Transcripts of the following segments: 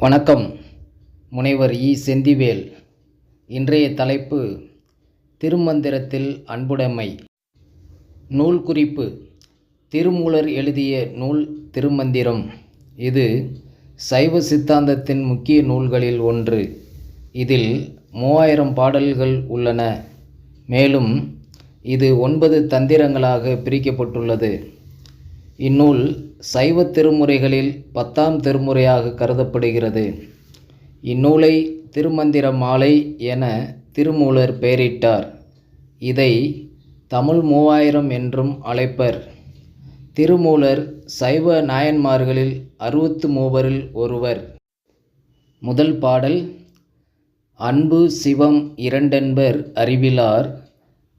வணக்கம் முனைவர் இ. செந்திவேல். இன்றைய தலைப்பு திருமந்திரத்தில் அன்புடைமை. நூல் குறிப்பு திருமூலர் எழுதிய நூல் திருமந்திரம். இது சைவ சித்தாந்தத்தின் முக்கிய நூல்களில் ஒன்று. இதில் மூவாயிரம் பாடல்கள் உள்ளன. மேலும் இது ஒன்பது தந்திரங்களாக பிரிக்கப்பட்டுள்ளது. இந்நூல் சைவ திருமுறைகளில் பத்தாம் திருமுறையாக கருதப்படுகிறது. இந்நூலை திருமந்திர மாலை என திருமூலர் பெயரிட்டார். இதை தமிழ் மூவாயிரம் என்றும் அழைப்பர். திருமூலர் சைவ நாயன்மார்களில் அறுபத்து மூவரில் ஒருவர். முதல் பாடல் அன்பு சிவம் இரண்டென்பர் அறிவிலார்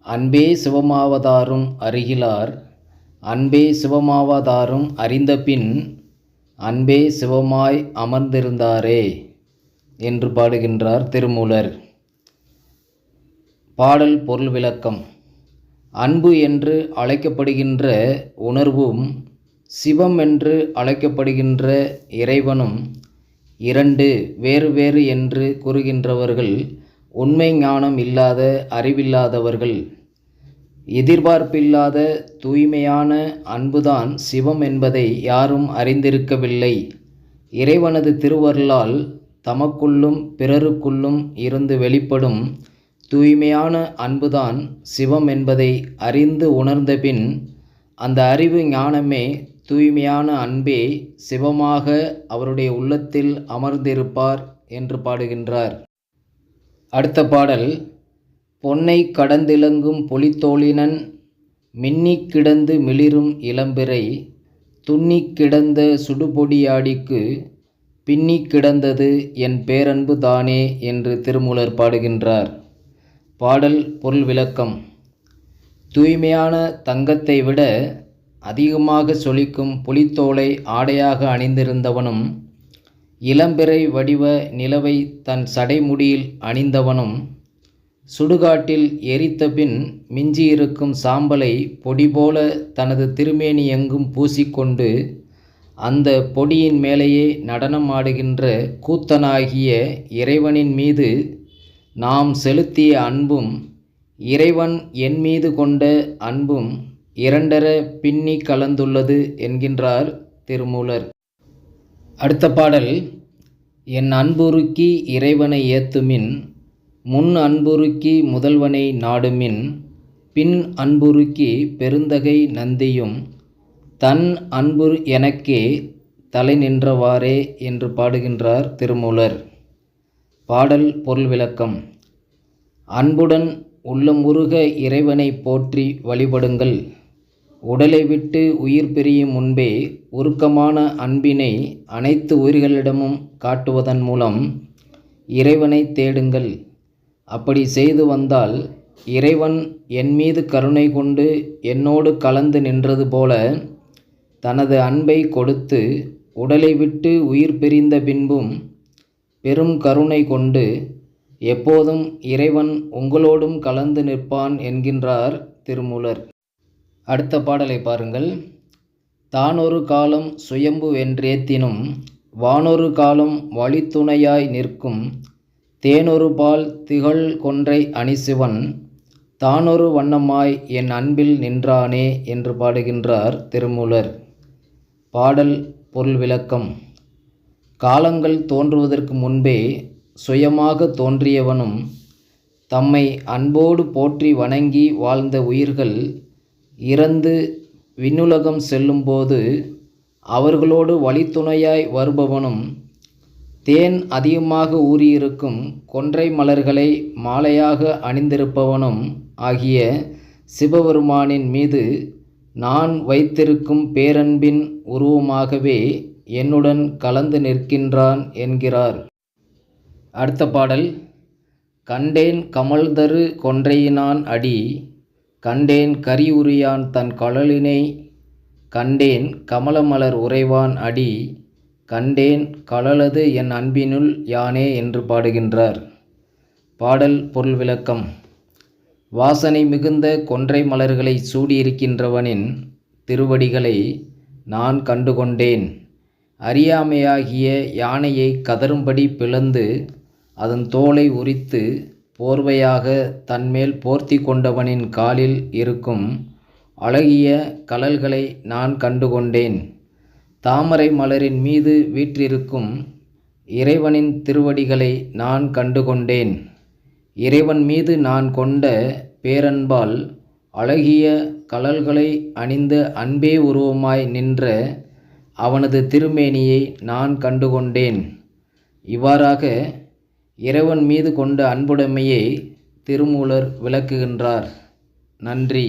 அன்பே சிவமாவதாரும் அருகிலார் அன்பே சிவமாவதாரும் அறிந்தபின் அன்பே சிவமாய் அமர்ந்திருந்தாரே என்று பாடுகின்றார் திருமூலர். பாடல் பொருள் விளக்கம். அன்பு என்று அழைக்கப்படுகின்ற உணர்வும் சிவம் என்று அழைக்கப்படுகின்ற இறைவனும் இரண்டு வேறு வேறு என்று கூறுகின்றவர்கள் உண்மை ஞானம் இல்லாத அறிவில்லாதவர்கள். எதிர்பார்ப்பில்லாத தூய்மையான அன்புதான் சிவம் என்பதை யாரும் அறிந்திருக்கவில்லை. இறைவனது திருவருளால் தமக்குள்ளும் பிறருக்குள்ளும் இருந்து வெளிப்படும் தூய்மையான அன்புதான் சிவம் என்பதை அறிந்து உணர்ந்தபின் அந்த அறிவு ஞானமே தூய்மையான அன்பே சிவமாக அவருடைய உள்ளத்தில் அமர்ந்திருப்பார் என்று பாடுகின்றார். அடுத்த பாடல் பொன்னை கடந்திலங்கும் பொலித்தோளினன் மின்னிக் கிடந்து மிளிரும் இளம்பிறை துன்னிக் கிடந்த சுடுபொடியாடிக்கு பின்னிக் கிடந்தது என் பேரன்பு தானே என்று திருமூலர் பாடுகின்றார். பாடல் பொருள் விளக்கம். தூய்மையான தங்கத்தை விட அதிகமாக சொலிக்கும் புலித்தோலை ஆடையாக அணிந்திருந்தவனும் இளம்பிறை வடிவ நிலவை தன் சடைமுடியில் அணிந்தவனும் சுடுகாட்டில் எரித்தபின் மிஞ்சியிருக்கும் சாம்பலை பொடி போல தனது திருமேனி எங்கும் பூசிக்கொண்டு அந்த பொடியின் மேலேயே நடனம் ஆடுகின்ற கூத்தனாகிய இறைவனின் மீது நாம் செலுத்திய அன்பும் இறைவன் என் மீது கொண்ட அன்பும் இரண்டர பின்னி கலந்துள்ளது என்கின்றார் திருமூலர். அடுத்த பாடல் என் அன்புருக்கி இறைவனை ஏத்துமின் முன் அன்புருக்கி முதல்வனை நாடுமின் பின் அன்புருக்கி பெருந்தகை நந்தியும் தன் அன்பு எனக்கே தலை நின்றவாறே என்று பாடுகின்றார் திருமூலர். பாடல் பொருள் விளக்கம். அன்புடன் உள்ளமுருக இறைவனை போற்றி வழிபடுங்கள். உடலை விட்டு உயிர் பிரியும் முன்பே உருக்கமான அன்பினை அனைத்து உயிர்களிடமும் காட்டுவதன் மூலம் இறைவனை தேடுங்கள். அப்படி செய்து வந்தால் இறைவன் என் மீது கருணை கொண்டு என்னோடு கலந்து நின்றது போல தனது அன்பை கொடுத்து உடலை விட்டு உயிர் பிரிந்த பின்பும் பெரும் கருணை கொண்டு எப்போதும் இறைவன் உங்களோடும் கலந்து நிற்பான் என்கின்றார் திருமூலர். அடுத்த பாடலை பாருங்கள். தானொரு காலம் சுயம்பு வென்றேத்தினும் வானொரு காலம் வழித்துணையாய் நிற்கும் தேனொரு பால் திகழ் கொன்றை அணிசிவன் தானொரு வண்ணமாய் என் அன்பில் நின்றானே என்று பாடுகின்றார் திருமூலர். பாடல் பொருள் விளக்கம். காலங்கள் தோன்றுவதற்கு முன்பே சுயமாக தோன்றியவனும் தம்மை அன்போடு போற்றி வணங்கி வாழ்ந்த உயிர்கள் இறந்து விண்ணுலகம் செல்லும்போது அவர்களோடு வழித்துணையாய் வருபவனும் தேன் அதிகமாக ஊறியிருக்கும் கொன்றை மலர்களை மாலையாக அணிந்திருப்பவனும் ஆகிய சிவபெருமானின் மீது நான் வைத்திருக்கும் பேரன்பின் உருவமாகவே என்னுடன் கலந்து நிற்கின்றான் என்கிறார். அடுத்த பாடல். கண்டேன் கமல்தரு கொன்றையினான் அடி கண்டேன் கரியுரியான் தன் கழலினை கண்டேன் கமலமலர் உறைவான் அடி கண்டேன் கழலது என் அன்பினுள் யானே என்று பாடுகின்றார். பாடல் பொருள் விளக்கம். வாசனை மிகுந்த கொன்றை மலர்களை சூடியிருக்கின்றவனின் திருவடிகளை நான் கண்டுகொண்டேன். அறியாமையாகிய யானையை கதறும்படி பிளந்து அதன் தோலை உரித்து போர்வையாக தன்மேல் போர்த்தி கொண்டவனின் காலில் இருக்கும் அழகிய கலல்களை நான் கண்டுகொண்டேன். தாமரை மலரின் மீது வீற்றிருக்கும் இறைவனின் திருவடிகளை நான் கண்டுகொண்டேன். இறைவன் மீது நான் கொண்ட பேரன்பால் அழகிய கழல்களை அணிந்த அன்பே உருவமாய் நின்ற அவனது திருமேனியை நான் கண்டுகொண்டேன். இவ்வாறாக இறைவன் மீது கொண்ட அன்புடைமையை திருமூலர் விளக்குகின்றார். நன்றி.